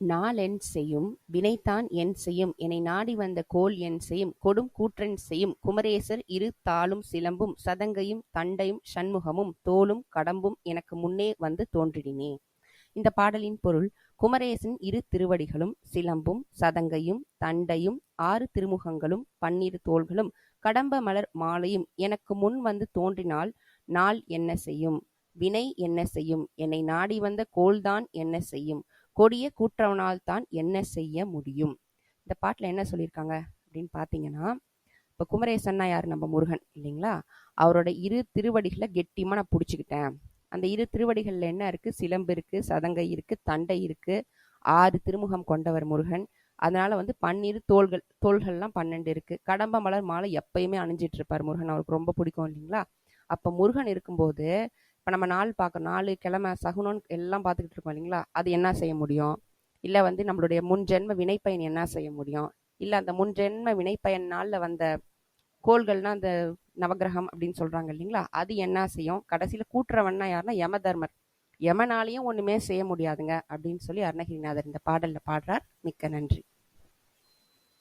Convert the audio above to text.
நாளென் செய்யும் வினைதான் என் செய்யும் என்னை நாடி வந்த கோல் என் செய்யும் கொடும் கூற்றன் செய்யும் குமரேசர் இரு தாளும் சிலம்பும் சதங்கையும் தண்டையும் சண்முகமும் தோளும் கடம்பும் எனக்கு முன்னே வந்து தோன்றினே இந்த பாடலின் பொருள் குமரேசன் இரு திருவடிகளும் சிலம்பும் சதங்கையும் தண்டையும் ஆறு திருமுகங்களும் பன்னிரு தோள்களும் கடம்ப மலர் மாலையும் எனக்கு முன் வந்து தோன்றினால் நாள் என்ன செய்யும்? வினை என்ன செய்யும்? என்னை நாடி வந்த கோல்தான் என்ன செய்யும்? கொடிய கூற்றவனால் தான் என்ன செய்ய முடியும்? இந்த பாட்டில் என்ன சொல்லியிருக்காங்க அப்படின்னு பார்த்தீங்கன்னா இப்போ குமரேசன்னா யார்? நம்ம முருகன் இல்லைங்களா? அவரோட இரு திருவடிகளை கெட்டியமாக நான் பிடிச்சிக்கிட்டேன். அந்த இரு திருவடிகளில் என்ன இருக்குது சிலம்பு இருக்குது சதங்கை இருக்குது தண்டை இருக்குது ஆறு திருமுகம் கொண்டவர் முருகன். அதனால வந்து பன்னிரு தோள்கள் தோள்கள்லாம் பன்னெண்டு இருக்குது கடம்ப மலர் மாலை எப்பயுமே அணிஞ்சிட்டு இருப்பார் முருகன். அவருக்கு ரொம்ப பிடிக்கும் இல்லைங்களா? அப்போ முருகன் இருக்கும்போது இப்போ நம்ம நாள் பார்க்க நாலு கிழமை சகுனம்னு எல்லாம் பார்த்துக்கிட்டு இருக்கோம் இல்லைங்களா? அது என்ன செய்ய முடியும்? இல்லை வந்து நம்மளுடைய முன்ஜென்ம வினைப்பயன் என்ன செய்ய முடியும்? இல்லை அந்த முன் ஜென்ம வினைப்பயன் நாளில் வந்த கோள்கள்னா அந்த நவகிரகம் அப்படின்னு சொல்கிறாங்க இல்லைங்களா? அது என்ன செய்யும்? கடைசியில் கூட்டுறவன்னா யாருன்னா யம தர்மர் யமனாலையும் ஒன்றுமே செய்ய முடியாதுங்க அப்படின்னு சொல்லி அருணகிரிநாதர் இந்த பாடலில் பாடுறார். மிக்க நன்றி.